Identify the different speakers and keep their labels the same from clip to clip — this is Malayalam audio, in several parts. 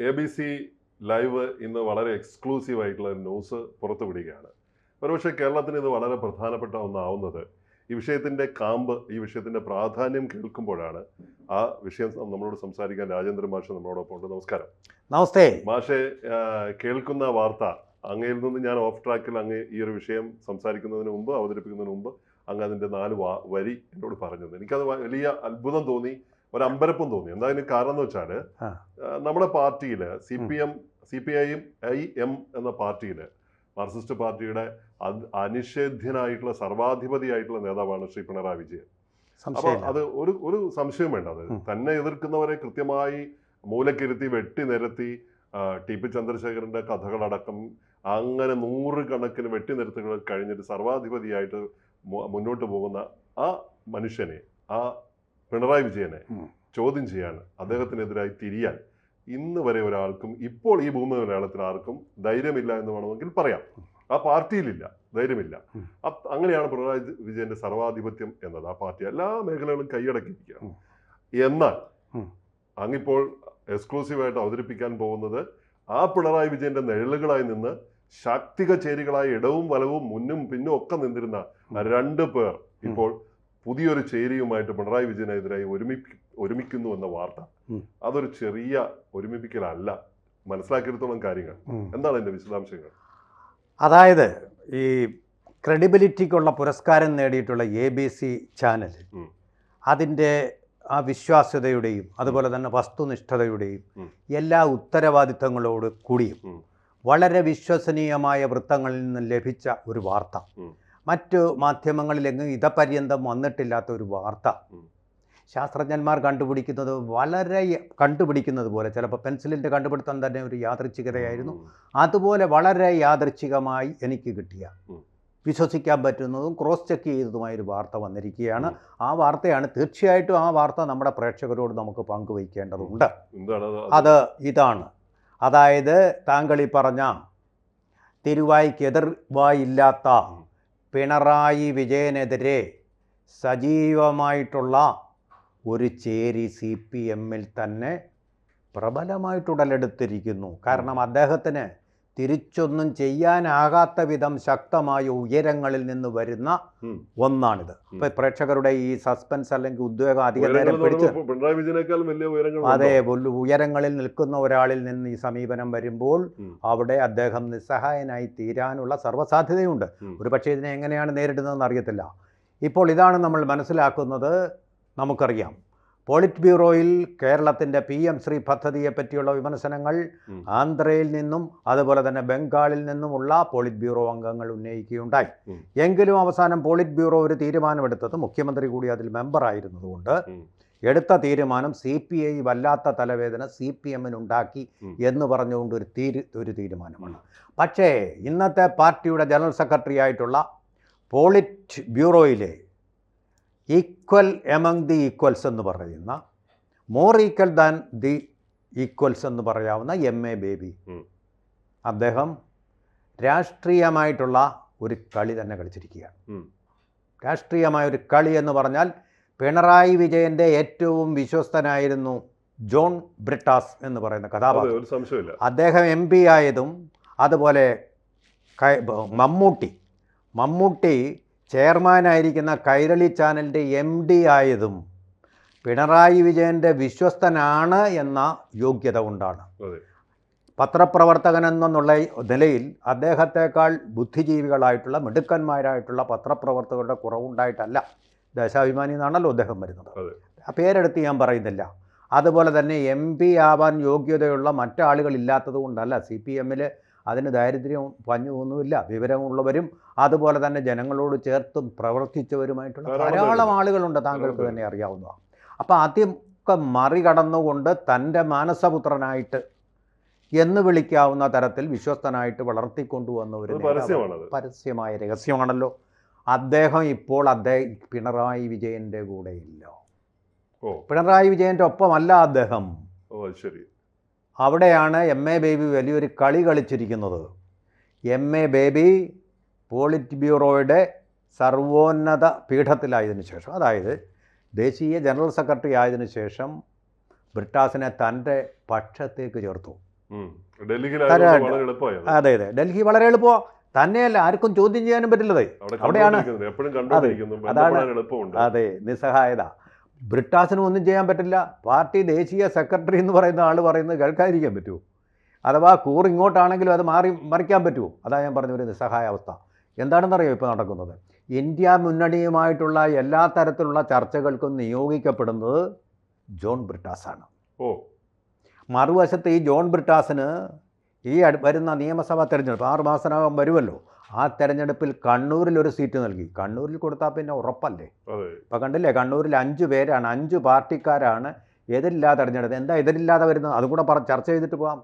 Speaker 1: എ ബി സി ലൈവ് ഇന്ന് വളരെ എക്സ്ക്ലൂസീവ് ആയിട്ടുള്ള ഒരു ന്യൂസ് പുറത്തുവിടുകയാണ് ഒരുപക്ഷെ കേരളത്തിന് ഇത് വളരെ പ്രധാനപ്പെട്ട ഒന്നാവുന്നത്. ഈ വിഷയത്തിന്റെ കാമ്പ് ഈ വിഷയത്തിന്റെ പ്രാധാന്യം കേൾക്കുമ്പോഴാണ് ആ വിഷയം നമ്മളോട് സംസാരിക്കാൻ രാജേന്ദ്രൻ മാഷ് നമ്മളോടൊപ്പം ഉണ്ട്. നമസ്കാരം.
Speaker 2: നമസ്തേ.
Speaker 1: മാഷെ കേൾക്കുന്ന വാർത്ത അങ്ങയിൽ നിന്ന് ഞാൻ ഓഫ് ട്രാക്കിൽ അങ്ങ് ഈ ഒരു വിഷയം സംസാരിക്കുന്നതിന് മുമ്പ് അവതരിപ്പിക്കുന്നതിന് മുമ്പ് അങ്ങ് അതിന്റെ നാല് വരി എന്നോട് പറഞ്ഞത് എനിക്കത് വലിയ അത്ഭുതം തോന്നി. ഒരു അമ്പരപ്പും തോന്നി. എന്താ അതിന് കാരണം എന്ന് വെച്ചാൽ നമ്മുടെ പാർട്ടിയിൽ C P M C P ഐയും ഐ എം എന്ന പാർട്ടിയിൽ മാർക്സിസ്റ്റ് പാർട്ടിയുടെ അനിഷേധ്യനായിട്ടുള്ള സർവാധിപതിയായിട്ടുള്ള നേതാവാണ് ശ്രീ പിണറായി വിജയൻ. അപ്പൊ അത് ഒരു ഒരു സംശയം വേണ്ട. അത് തന്നെ എതിർക്കുന്നവരെ കൃത്യമായി മൂലക്കിരുത്തി വെട്ടി നിരത്തി ടി പി ചന്ദ്രശേഖരന്റെ കഥകളടക്കം അങ്ങനെ നൂറുകണക്കിന് വെട്ടി നിരത്തുകൾ കഴിഞ്ഞിട്ട് സർവാധിപതിയായിട്ട് മുന്നോട്ട് പോകുന്ന ആ മനുഷ്യനെ ആ പിണറായി വിജയനെ ചോദ്യം ചെയ്യാൻ അദ്ദേഹത്തിനെതിരായി തിരിയാൻ. ഇന്ന് വരെ ഒരാൾക്കും ഇപ്പോൾ ഈ ഭൂമി മലയാളത്തിൽ ആർക്കും ധൈര്യമില്ല എന്ന് വേണമെങ്കിൽ പറയാം. ആ പാർട്ടിയിലില്ല. ധൈര്യമില്ല. അങ്ങനെയാണ് പിണറായി വിജയന്റെ സർവാധിപത്യം എന്നത്. ആ പാർട്ടി എല്ലാ മേഖലകളും കൈയടക്കിയിരിക്കുകയാണ്. എന്നാൽ അങ്ങിപ്പോൾ എക്സ്ക്ലൂസീവായിട്ട് അവതരിപ്പിക്കാൻ പോകുന്നത് ആ പിണറായി വിജയന്റെ നിഴലുകളായി നിന്ന് ശാക്തിക ചേരികളായി ഇടവും വലവും മുന്നും പിന്നും ഒക്കെ നിന്നിരുന്ന രണ്ട് പേർ ഇപ്പോൾ പുതിയൊരു ചേരിയുമായിട്ട് പിണറായി വിജയനെതിരായി ഒരുമി ഒരുമിക്കുന്നു എന്ന വാർത്ത. അതൊരു ചെറിയ ഒരുമിപ്പിക്കലല്ല. മനസ്സിലാക്കിയെടുത്തോളം കാര്യങ്ങൾ. എന്താണ് എന്റെ വിശദാംശങ്ങൾ?
Speaker 2: അതായത് ഈ ക്രെഡിബിലിറ്റിക്കുള്ള പുരസ്കാരം നേടിയിട്ടുള്ള എ ബി സി ചാനൽ. അതിന്റെ ആ വിശ്വാസ്യതയുടെയും അതുപോലെ തന്നെ വസ്തുനിഷ്ഠതയുടെയും എല്ലാ ഉത്തരവാദിത്തങ്ങളോട് കൂടിയും വളരെ വിശ്വസനീയമായ വൃത്തങ്ങളിൽ നിന്ന് ലഭിച്ച ഒരു വാർത്ത. മറ്റു മാധ്യമങ്ങളിലെങ്ങും ഇതപര്യന്തം വന്നിട്ടില്ലാത്ത ഒരു വാർത്ത. ശാസ്ത്രജ്ഞന്മാർ കണ്ടുപിടിക്കുന്നത് വളരെ കണ്ടുപിടിക്കുന്നത് പോലെ ചിലപ്പോൾ പെൻസിലിന്റെ കണ്ടുപിടുത്തം തന്നെ ഒരു യാദൃച്ഛികതയായിരുന്നു. അതുപോലെ വളരെ യാദൃച്ഛികമായി എനിക്ക് കിട്ടിയ വിശ്വസിക്കാൻ പറ്റുന്നതും ക്രോസ് ചെക്ക് ചെയ്തതുമായ ഒരു വാർത്ത വന്നിരിക്കുകയാണ്. ആ വാർത്തയാണ് തീർച്ചയായിട്ടും ആ വാർത്ത നമ്മുടെ പ്രേക്ഷകരോട് നമുക്ക് പങ്കുവയ്ക്കേണ്ടതുണ്ട്.
Speaker 1: അത്?
Speaker 2: ഇതാണ്. അതായത് താങ്കൾ ഈ പറഞ്ഞ തിരുവായ്ക്ക് എതിർവായില്ലാത്ത
Speaker 1: ഉം.
Speaker 2: പിണറായി വിജയനെതിരെ സജീവമായിട്ടുള്ള ഒരു ചേരി സി പി എമ്മിൽ തന്നെ പ്രബലമായിട്ട് ഉടലെടുത്തിരിക്കുന്നു. കാരണം അദ്ദേഹത്തിന് തിരിച്ചൊന്നും ചെയ്യാനാകാത്ത വിധം ശക്തമായ ഉയരങ്ങളിൽ നിന്ന് വരുന്ന ഒന്നാണിത്. ഇപ്പൊ പ്രേക്ഷകരുടെ ഈ സസ്പെൻസ് അല്ലെങ്കിൽ ഉദ്വേഗം അധിക നേരം പിടിച്ച് അതെ ഉയരങ്ങളിൽ നിൽക്കുന്ന ഒരാളിൽ നിന്ന് ഈ സമീപനം വരുമ്പോൾ. അവിടെ അദ്ദേഹം നിസ്സഹായനായി തീരാനുള്ള
Speaker 1: സർവസാധ്യതയുണ്ട്.
Speaker 2: ഒരു പക്ഷേ ഇതിനെ എങ്ങനെയാണ് നേരിടുന്നതെന്ന് അറിയത്തില്ല. ഇപ്പോൾ ഇതാണ് നമ്മൾ മനസ്സിലാക്കുന്നത്. നമുക്കറിയാം. പോളിറ്റ് ബ്യൂറോയിൽ കേരളത്തിന്റെ പി എം ശ്രീ പദ്ധതിയെ പറ്റിയുള്ള വിമർശനങ്ങൾ ആന്ധ്രയിൽ നിന്നും അതുപോലെ തന്നെ ബംഗാളിൽ നിന്നുമുള്ള പോളിറ്റ് ബ്യൂറോ അംഗങ്ങൾ ഉന്നയിക്കുകയുണ്ടായി. എങ്കിലും അവസാനം പോളിറ്റ് ബ്യൂറോ ഒരു തീരുമാനമെടുത്തത് മുഖ്യമന്ത്രി കൂടി അതിൽ മെമ്പറായിരുന്നതുകൊണ്ട്. എടുത്ത തീരുമാനം സി പി ഐ വല്ലാത്ത തലവേദന സി പി എമ്മിനുണ്ടാക്കി. എന്ന് പറഞ്ഞുകൊണ്ട് ഒരു തീരു ഒരു തീരുമാനമാണ് പക്ഷേ ഇന്നത്തെ പാർട്ടിയുടെ ജനറൽ സെക്രട്ടറി ആയിട്ടുള്ള പോളിറ്റ് ബ്യൂറോയിലെ ഈക്വൽ എമംഗ് ദി ഈക്വൽസ് എന്ന് പറയുന്ന more equal than the equals എന്ന് പറയാവുന്ന എം എ ബേബി അദ്ദേഹം രാഷ്ട്രീയമായിട്ടുള്ള ഒരു കളി തന്നെ കളിച്ചിരിക്കുകയാണ്. രാഷ്ട്രീയമായ ഒരു കളി എന്ന് പറഞ്ഞാൽ പിണറായി വിജയന്റെ ഏറ്റവും വിശ്വസ്തനായിരുന്നു ജോൺ ബ്രിട്ടാസ് എന്ന് പറയുന്ന കഥാപാത്രം. അദ്ദേഹം എം പി ആയതും അതുപോലെ മമ്മൂട്ടി. മമ്മൂട്ടി ചെയർമാനായിരിക്കുന്ന കൈരളി ചാനലിന്റെ എം ഡി ആയതും പിണറായി വിജയന്റെ വിശ്വസ്തനാണ് എന്ന യോഗ്യത കൊണ്ടാണ്. പത്രപ്രവർത്തകൻ എന്നുള്ള നിലയിൽ അദ്ദേഹത്തെക്കാൾ ബുദ്ധിജീവികളായിട്ടുള്ള മിടുക്കന്മാരായിട്ടുള്ള പത്രപ്രവർത്തകരുടെ കുറവുണ്ടായിട്ടല്ല ദേശാഭിമാനി എന്നാണല്ലോ അദ്ദേഹം വരുന്നത്. പേരെടുത്ത് ഞാൻ പറയുന്നില്ല. അതുപോലെ തന്നെ എം പി ആവാൻ യോഗ്യതയുള്ള മറ്റാളുകളില്ലാത്തത് കൊണ്ടല്ല സി പി എമ്മിൽ അതിന് ദാരിദ്ര്യവും പഞ്ഞുമൊന്നുമില്ല വിവരമുള്ളവരും അതുപോലെ തന്നെ ജനങ്ങളോട് ചേർത്തും പ്രവർത്തിച്ചവരുമായിട്ടുള്ള
Speaker 1: ധാരാളം
Speaker 2: ആളുകളുണ്ട് താങ്കൾക്ക് തന്നെ അറിയാവുന്നതാണ്. അപ്പോൾ ആദ്യമൊക്കെ മറികടന്നുകൊണ്ട് തന്റെ മാനസപുത്രനായിട്ട് എന്ന് വിളിക്കാവുന്ന തരത്തിൽ വിശ്വസ്തനായിട്ട് വളർത്തിക്കൊണ്ടുവന്ന ഒരു. പരസ്യമായ രഹസ്യമാണല്ലോ. അദ്ദേഹം ഇപ്പോൾ അദ്ദേഹം പിണറായി വിജയന്റെ കൂടെയില്ല.
Speaker 1: ഓ.
Speaker 2: പിണറായി വിജയന്റെ ഒപ്പമല്ല അദ്ദേഹം.
Speaker 1: ശരി.
Speaker 2: അവിടെയാണ് എം എ ബേബി വലിയൊരു കളി കളിച്ചിരിക്കുന്നത്. എം എ ബേബി പോളിറ്റ് ബ്യൂറോയുടെ സർവോന്നത പീഠത്തിലായതിനു ശേഷം അതായത് ദേശീയ ജനറൽ സെക്രട്ടറി ആയതിനു ശേഷം ബ്രിട്ടാസിനെ തന്റെ പക്ഷത്തേക്ക് ചേർത്തു. അതെ അതെ. ഡൽഹി വളരെ എളുപ്പമാണ് തന്നെയല്ല ആർക്കും ചോദ്യം ചെയ്യാനും പറ്റില്ലതേ.
Speaker 1: അവിടെ
Speaker 2: അവിടെയാണ് അതാണ് അതെ നിസ്സഹായത. ബ്രിട്ടാസിനും ഒന്നും ചെയ്യാൻ പറ്റില്ല. പാർട്ടി ദേശീയ സെക്രട്ടറി എന്ന് പറയുന്ന ആൾ പറയുന്നത് കേൾക്കാതിരിക്കാൻ പറ്റുമോ? അഥവാ കൂർ ഇങ്ങോട്ടാണെങ്കിലും അത് മാറി മറിക്കാൻ പറ്റുമോ? അതാണ് ഞാൻ പറഞ്ഞ ഒരു നിസ്സഹായ അവസ്ഥ എന്താണെന്നറിയോ ഇപ്പോൾ നടക്കുന്നത്? ഇന്ത്യ മുന്നണിയുമായിട്ടുള്ള എല്ലാ തരത്തിലുള്ള ചർച്ചകൾക്കും നിയോഗിക്കപ്പെടുന്നത് ജോൺ ബ്രിട്ടാസാണ്.
Speaker 1: ഓ.
Speaker 2: മറുവശത്ത് ഈ ജോൺ ബ്രിട്ടാസിന് ഈ വരുന്ന നിയമസഭാ തെരഞ്ഞെടുപ്പ് ആറ് മാസത്തിനകം വരുമല്ലോ. ആ തെരഞ്ഞെടുപ്പിൽ കണ്ണൂരിൽ ഒരു സീറ്റ് നൽകി. കണ്ണൂരിൽ കൊടുത്താൽ പിന്നെ ഉറപ്പല്ലേ? ഇപ്പം കണ്ടില്ലേ കണ്ണൂരിൽ അഞ്ച് പേരാണ് അഞ്ച് പാർട്ടിക്കാരാണ് എതിരില്ലാതെ തെരഞ്ഞെടുത്ത് എന്താ എതിരില്ലാതെ വരുന്നത്? അതും കൂടെ ചർച്ച ചെയ്തിട്ട് പോകാം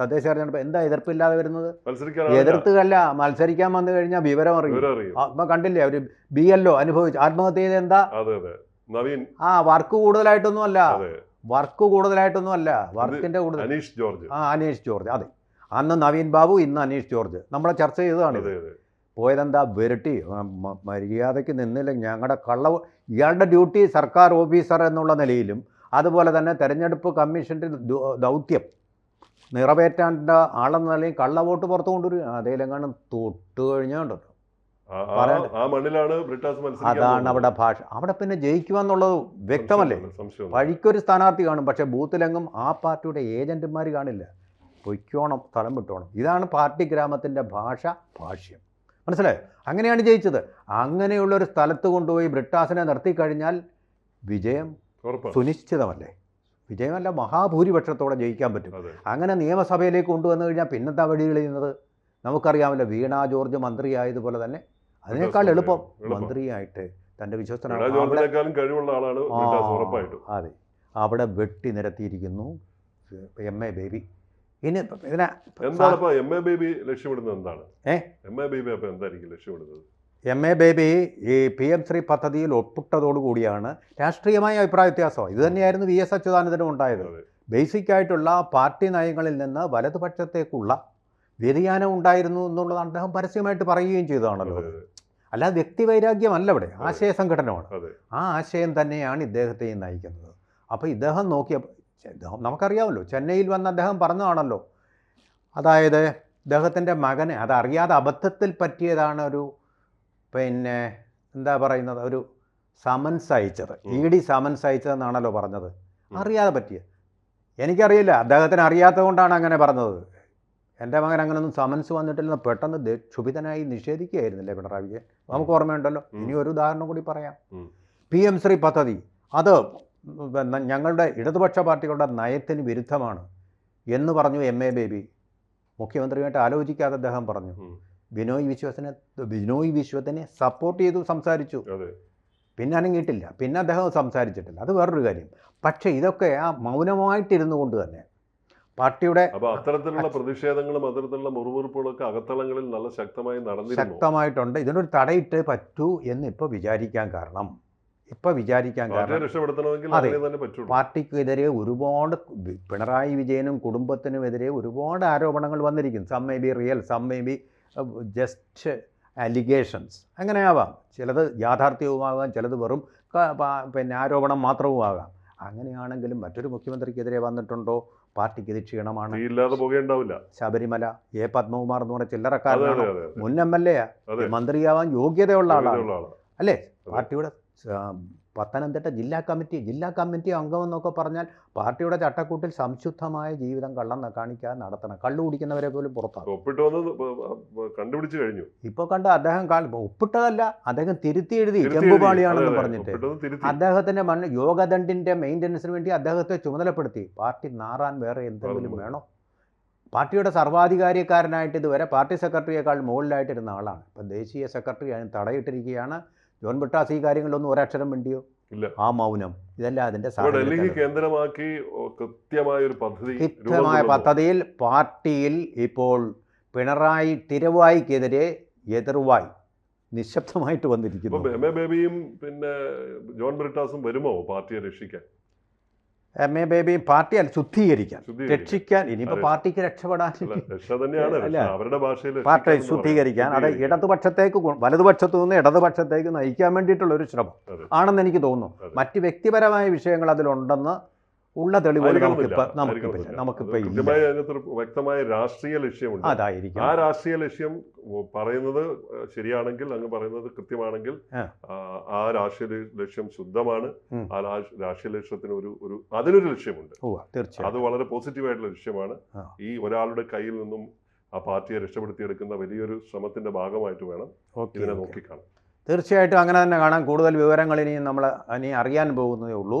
Speaker 2: തദ്ദേശ തെരഞ്ഞെടുപ്പ് എന്താ എതിർപ്പില്ലാതെ വരുന്നത്? എതിർത്തുകല്ല മത്സരിക്കാൻ വന്നു കഴിഞ്ഞാൽ വിവരം അറിയും. ഇപ്പം കണ്ടില്ലേ അവർ ബി എല്ലോ അനുഭവിച്ചു ആത്മഹത്യ ചെയ്ത് എന്താ? ആ വർക്ക് കൂടുതലായിട്ടൊന്നും അല്ല വർക്ക് കൂടുതലായിട്ടൊന്നും അല്ല വർക്കിന്റെ കൂടുതൽ
Speaker 1: അനീഷ് ജോർജ്.
Speaker 2: ആ അനീഷ് ജോർജ് അതെ. അന്ന് നവീൻ ബാബു ഇന്ന് അനീഷ് ജോർജ്. നമ്മളെ ചർച്ച ചെയ്തതാണ് പോയതെന്താ? വിരട്ടി. മര്യാദയ്ക്ക് നിന്നില്ല. ഞങ്ങളുടെ കള്ളവ് ഇയാളുടെ ഡ്യൂട്ടി സർക്കാർ ഓഫീസർ എന്നുള്ള നിലയിലും അതുപോലെ തന്നെ തെരഞ്ഞെടുപ്പ് കമ്മീഷന്റെ ദൗത്യം നിറവേറ്റാണ്ട ആളെന്ന നിലയിൽ കള്ള വോട്ട് പുറത്തു കൊണ്ടുവരും അതേലെങ്ങാനും തൊട്ട് കഴിഞ്ഞാണ്ടല്ലോ അതാണ്. അവിടെ ഭാഷ. അവിടെ പിന്നെ ജയിക്കുമെന്നുള്ളത് വ്യക്തമല്ലേ. വഴിക്കൊരു സ്ഥാനാർത്ഥി കാണും. പക്ഷേ ബൂത്തിലെങ്ങും ആ പാർട്ടിയുടെ ഏജന്റുമാർ കാണില്ല. പൊയ്ക്കോണം സ്ഥലം വിട്ടോണം. ഇതാണ് പാർട്ടി ഗ്രാമത്തിന്റെ ഭാഷ ഭാഷ്യം. മനസ്സിലായോ? അങ്ങനെയാണ് ജയിച്ചത്. അങ്ങനെയുള്ളൊരു സ്ഥലത്ത് കൊണ്ടുപോയി ബ്രിട്ടാസിനെ നിർത്തിക്കഴിഞ്ഞാൽ വിജയം. സുനിശ്ചിതമല്ലേ? വിജയമല്ല മഹാഭൂരിപക്ഷത്തോടെ ജയിക്കാൻ പറ്റും. അങ്ങനെ നിയമസഭയിലേക്ക് കൊണ്ടുവന്നു കഴിഞ്ഞാൽ പിന്നെന്താ വഴി കളിയുന്നത് നമുക്കറിയാമല്ലോ വീണ ജോർജ് മന്ത്രിയായതുപോലെ തന്നെ. അതിനേക്കാൾ എളുപ്പം. മന്ത്രിയായിട്ട്
Speaker 1: തന്റെ
Speaker 2: വിശ്വസ്തനാണ് അതെ. അവിടെ വെട്ടി നിരത്തിയിരിക്കുന്നു എം എ ബേബി. ഇനി ഇതിനെ
Speaker 1: എന്താണ് എം എ ബേബി ലക്ഷ്യമിടുന്നത് എന്താണ്?
Speaker 2: ഏ?
Speaker 1: എം എ ബേബി അപ്പൊ എന്തായിരിക്കും ലക്ഷ്യമിടുന്നത്?
Speaker 2: എം എ ബേബി ഈ പി എം ശ്രീ പദ്ധതിയിൽ ഒപ്പിട്ടതോടുകൂടിയാണ് രാഷ്ട്രീയമായ അഭിപ്രായ വ്യത്യാസം ഇത് തന്നെയായിരുന്നു വി എസ് അച്യുതാനന്ദനും ഉണ്ടായത്.
Speaker 1: ബേസിക്കായിട്ടുള്ള
Speaker 2: ബേസിക് ആയിട്ടുള്ള പാർട്ടി നയങ്ങളിൽ നിന്ന് വലതുപക്ഷത്തേക്കുള്ള വ്യതിയാനം ഉണ്ടായിരുന്നു എന്നുള്ളതാണ് അദ്ദേഹം പരസ്യമായിട്ട് പറയുകയും ചെയ്തതാണല്ലോ. അല്ലാതെ വ്യക്തിവൈരാഗ്യമല്ല ഇവിടെ. ആശയ സംഘടനമാണ് ആ ആശയം തന്നെയാണ് ഇദ്ദേഹത്തെയും നയിക്കുന്നത്. അപ്പോൾ ഇദ്ദേഹം നോക്കിയ ഇദ്ദേഹം നമുക്കറിയാമല്ലോ ചെന്നൈയിൽ വന്ന് അദ്ദേഹം പറഞ്ഞതാണല്ലോ. അതായത് അദ്ദേഹത്തിന്റെ മകന് അതറിയാതെ അബദ്ധത്തിൽ പറ്റിയതാണ് ഒരു പിന്നെ എന്താ പറയുന്നത് ഒരു സമൻസ് അയച്ചത്. ഇ ഡി സമൻസ് അയച്ചതെന്നാണല്ലോ പറഞ്ഞത്. അറിയാതെ പറ്റിയ എനിക്കറിയില്ല അദ്ദേഹത്തിന് അറിയാത്തത് കൊണ്ടാണ് അങ്ങനെ പറഞ്ഞത്. എന്റെ മകൻ അങ്ങനെയൊന്നും സമൻസ് വന്നിട്ടില്ലെന്ന് പെട്ടെന്ന് ക്ഷുഭിതനായി നിഷേധിക്കുകയായിരുന്നില്ലേ പിണറായി വിജയൻ? നമുക്ക് ഓർമ്മയുണ്ടല്ലോ. ഇനി ഒരു ഉദാഹരണം കൂടി പറയാം. പി എം ശ്രീ പദ്ധതി. അത് ഞങ്ങളുടെ ഇടതുപക്ഷ പാർട്ടികളുടെ നയത്തിന് വിരുദ്ധമാണ് എന്ന് പറഞ്ഞു എം എ ബേബി. മുഖ്യമന്ത്രിയുമായിട്ട് ആലോചിക്കാതെ അദ്ദേഹം പറഞ്ഞു. ബിനോയ് വിശ്വസിനെ ബിനോയ് വിശ്വത്തിനെ സപ്പോർട്ട് ചെയ്തു സംസാരിച്ചു. പിന്നെ അനങ്ങിയിട്ടില്ല. പിന്നെ അദ്ദേഹം സംസാരിച്ചിട്ടില്ല. അത് വേറൊരു കാര്യം. പക്ഷേ ഇതൊക്കെ ആ മൗനമായിട്ടിരുന്നു കൊണ്ട് തന്നെ പാർട്ടിയുടെ
Speaker 1: അത്തരത്തിലുള്ള പ്രതിഷേധങ്ങളും അത്തരത്തിലുള്ള മുറിവുറുപ്പുകളൊക്കെ അകത്തളങ്ങളിൽ നല്ല ശക്തമായി നടന്നു
Speaker 2: ശക്തമായിട്ടുണ്ട്. ഇതിനൊരു തടയിട്ട് പറ്റൂ എന്ന് ഇപ്പോൾ വിചാരിക്കാൻ കാരണം ഇപ്പോൾ വിചാരിക്കാൻ കാരണം അതെ. പാർട്ടിക്കെതിരെ ഒരുപാട് പിണറായി വിജയനും കുടുംബത്തിനും എതിരെ ഒരുപാട് ആരോപണങ്ങൾ വന്നിരിക്കുന്നു. Some may be real some may be just allegations അങ്ങനെ ആവാം ചിലത് യാഥാർത്ഥ്യവുമാകാം ചിലത് വെറും പിന്നെ ആരോപണം മാത്രവുമാകാം. അങ്ങനെയാണെങ്കിലും മറ്റൊരു മുഖ്യമന്ത്രിക്കെതിരെ വന്നിട്ടുണ്ടോ? പാർട്ടിക്ക് ഇത് ക്ഷീണമാണ്. ശബരിമല എ പത്മകുമാർ എന്ന് പറഞ്ഞ ചില്ലറക്കാരനാണ്? മുൻ എം എൽ എ മന്ത്രിയാവാൻ യോഗ്യതയുള്ള ആളാണ്. അല്ലേ. പാർട്ടിയുടെ പത്തനംതിട്ട ജില്ലാ കമ്മിറ്റി ജില്ലാ കമ്മിറ്റി അംഗമെന്നൊക്കെ പറഞ്ഞാൽ പാർട്ടിയുടെ ചട്ടക്കൂട്ടിൽ സംശുദ്ധമായ ജീവിതം കള്ളം കാണിക്കാതെ നടത്തണം. കള്ളു കുടിക്കുന്നവരെ പോലും പുറത്താണ്
Speaker 1: ഒപ്പിട്ട് വന്ന് കണ്ടുപിടിച്ചു കഴിഞ്ഞു.
Speaker 2: ഇപ്പോൾ കണ്ട അദ്ദേഹം ഒപ്പിട്ടതല്ല അദ്ദേഹം തിരുത്തി എഴുതി ചെമ്പുപാളിയാണെന്ന്. പറഞ്ഞിട്ട്. അദ്ദേഹത്തിന്റെ മണ്ണ് യോഗദണ്ഡിന്റെ മെയിന്റനൻസിന് വേണ്ടി അദ്ദേഹത്തെ ചുമതലപ്പെടുത്തി. പാർട്ടി നാറാൻ വേറെ എന്തെങ്കിലും വേണോ? പാർട്ടിയുടെ സർവാധികാരിക്കാരനായിട്ട് ഇതുവരെ പാർട്ടി സെക്രട്ടറിയേക്കാൾ മുകളിലായിട്ടിരുന്ന ആളാണ്. ഇപ്പം ദേശീയ സെക്രട്ടറി അതിന് തടയിട്ടിരിക്കുകയാണ്. ജോൺ ബിട്ടാസ് ഈ കാര്യങ്ങളിലൊന്നും ഒരക്ഷരം വേണ്ടിയോ
Speaker 1: ഇല്ല.
Speaker 2: ആ മൗനം. ഇതല്ല
Speaker 1: ഡൽഹി കേന്ദ്രമാക്കി കൃത്യമായ ഒരു പദ്ധതി
Speaker 2: കൃത്യമായ പദ്ധതിയിൽ പാർട്ടിയിൽ ഇപ്പോൾ പിണറായി തിരുവായിക്കെതിരെ എതിർവായി നിശബ്ദമായിട്ട് വന്നിരിക്കുന്നു.
Speaker 1: എം എ ബേബിയും പിന്നെ ജോൺ ബ്രിട്ടാസും വരുമോ പാർട്ടിയെ രക്ഷിക്കാൻ?
Speaker 2: എം എ ബേബി പാർട്ടി അല്ല ശുദ്ധീകരിക്കാൻ. രക്ഷിക്കാൻ ഇനിയിപ്പോൾ. പാർട്ടിക്ക് രക്ഷപ്പെടാൻ
Speaker 1: അല്ല,
Speaker 2: പാർട്ടി ശുദ്ധീകരിക്കാൻ. അത് ഇടതുപക്ഷത്തേക്ക് വലതുപക്ഷത്തു നിന്ന് ഇടതുപക്ഷത്തേക്ക് നയിക്കാൻ വേണ്ടിയിട്ടുള്ള ഒരു ശ്രമം ആണെന്ന് എനിക്ക് തോന്നുന്നു. മറ്റ് വ്യക്തിപരമായ വിഷയങ്ങൾ അതിലുണ്ടെന്ന് ഉള്ള തെളിവുകൾ. നമുക്കിപ്പോൾ നമുക്കിപ്പോൾ. നമുക്കിപ്പോൾ ഇല്ല.
Speaker 1: അതിനകത്തൊരു വ്യക്തമായ രാഷ്ട്രീയ ലക്ഷ്യമുണ്ട്
Speaker 2: അതായിരിക്കും.
Speaker 1: ആ രാഷ്ട്രീയ ലക്ഷ്യം പറയുന്നത് ശരിയാണെങ്കിൽ അങ്ങ് പറയുന്നത് കൃത്യമാണെങ്കിൽ
Speaker 2: ആ.
Speaker 1: രാഷ്ട്രീയ ലക്ഷ്യം ശുദ്ധമാണ്. ആ രാഷ്ട്രീയ ലക്ഷ്യത്തിന് ഒരു ഒരു അതിനൊരു ലക്ഷ്യമുണ്ട്. അത് വളരെ പോസിറ്റീവ് ആയിട്ടുള്ള ലക്ഷ്യമാണ് ഈ ഒരാളുടെ കയ്യിൽ നിന്നും ആ പാർട്ടിയെ രക്ഷപ്പെടുത്തിയെടുക്കുന്ന വലിയൊരു ശ്രമത്തിന്റെ ഭാഗമായിട്ട് വേണം ഇതിനെ
Speaker 2: നോക്കിക്കാണാം
Speaker 1: നോക്കിക്കാണാൻ.
Speaker 2: തീർച്ചയായിട്ടും അങ്ങനെ തന്നെ കാണാം. കൂടുതൽ വിവരങ്ങൾ ഇനി നമ്മൾ ഇനി അറിയാൻ പോകുന്നതേ ഉള്ളൂ.